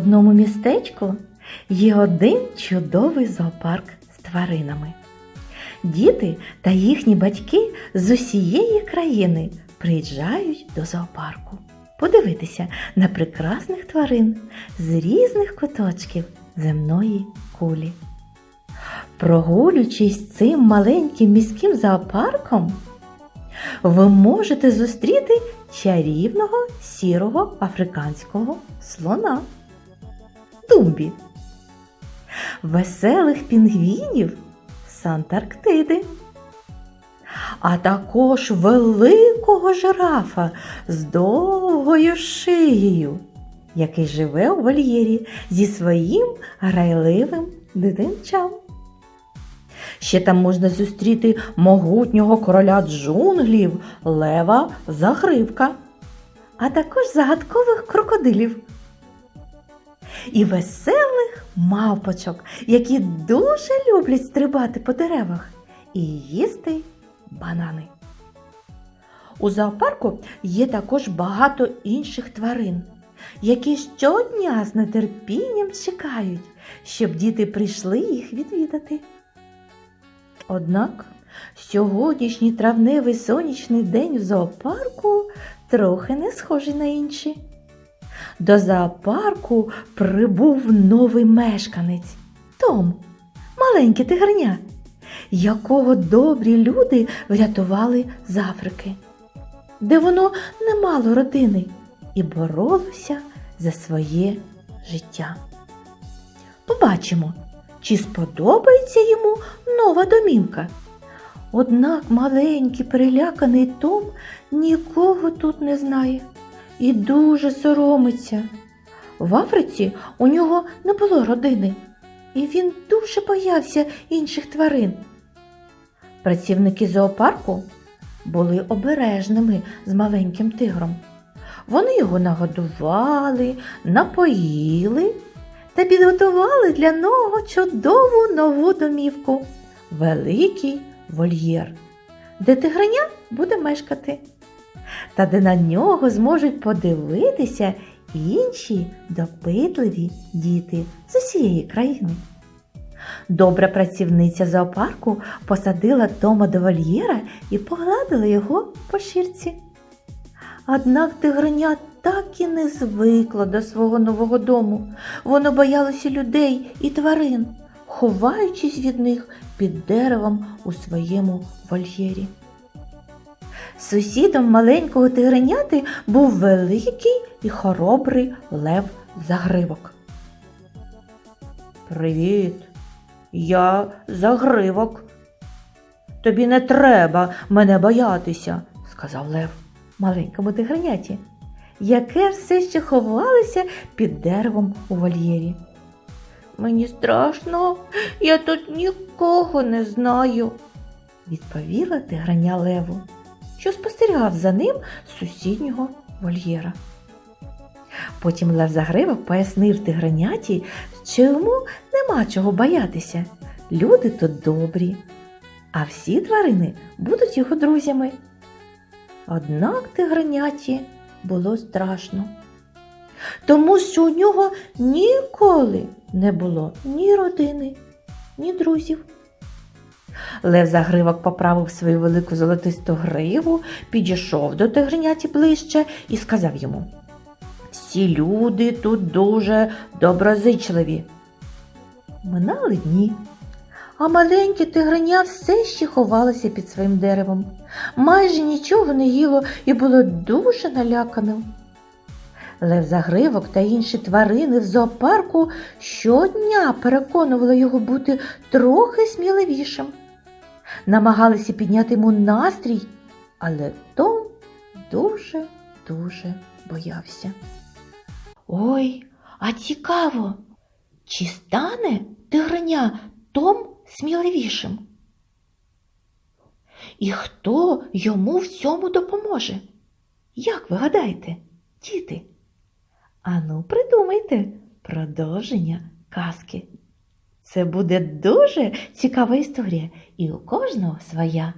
одному містечку є один чудовий зоопарк з тваринами. Діти та їхні батьки з усієї країни приїжджають до зоопарку подивитися на прекрасних тварин з різних куточків земної кулі. Прогулюючись цим маленьким міським зоопарком, ви можете зустріти чарівного сірого африканського слона Думбі, веселих пінгвінів з Антарктиди, а також великого жирафа з довгою шиєю, який живе у вольєрі зі своїм грайливим дитинчам. Ще там можна зустріти могутнього короля джунглів Лева Загривка, а також загадкових крокодилів і веселих мавпочок, які дуже люблять стрибати по деревах і їсти банани. У зоопарку є також багато інших тварин, які щодня з нетерпінням чекають, щоб діти прийшли їх відвідати. Однак сьогоднішній травневий сонячний день в зоопарку трохи не схожий на інші. До зоопарку прибув новий мешканець Том, маленьке тигрня, якого добрі люди врятували з Африки, де воно не мало родини і боролося за своє життя. Побачимо, чи сподобається йому нова домівка. Однак маленький переляканий Том нікого тут не знає і дуже соромиться. В Африці у нього не було родини, і він дуже боявся інших тварин. Працівники зоопарку були обережними з маленьким тигром. Вони його нагодували, напоїли та підготували для нього чудову нову домівку великий вольєр, де тигреня буде мешкати, та де на нього зможуть подивитися інші допитливі діти з усієї країни. Добра працівниця зоопарку посадила Тома до вольєра і погладила його по шірці. Однак тигреня так і не звикло до свого нового дому. Воно боялося людей і тварин, ховаючись від них під деревом у своєму вольєрі. Сусідом маленького тигреняти був великий і хоробрий лев Загривок. Привіт, я Загривок. Тобі не треба мене боятися, сказав Лев маленькому тигреняті, яке все ще ховалося під деревом у вольєрі. Мені страшно, я тут нікого не знаю, відповіла тигреня Леву, що спостерігав за ним з сусіднього вольєра. Потім Лев Загривок пояснив тигреняті, що йому нема чого боятися. Люди тут добрі, а всі тварини будуть його друзями. Однак тигреняті було страшно, тому що у нього ніколи не було ні родини, ні друзів. Лев Загривок поправив свою велику золотисту гриву, підійшов до тигреняті ближче і сказав йому Всі люди тут дуже доброзичливі. Минали дні, а маленьке тигреня все ще ховалося під своїм деревом. Майже нічого не їло і було дуже наляканим. Лев Загривок та інші тварини в зоопарку щодня переконували його бути трохи сміливішим. Намагалися підняти йому настрій, але Том дуже-дуже боявся. Ой, а цікаво, чи стане тигреня Том сміливішим? І хто йому в цьому допоможе? Як ви гадаєте, діти? Ану, придумайте продовження казки. Це буде дуже цікава історія, і у кожного своя.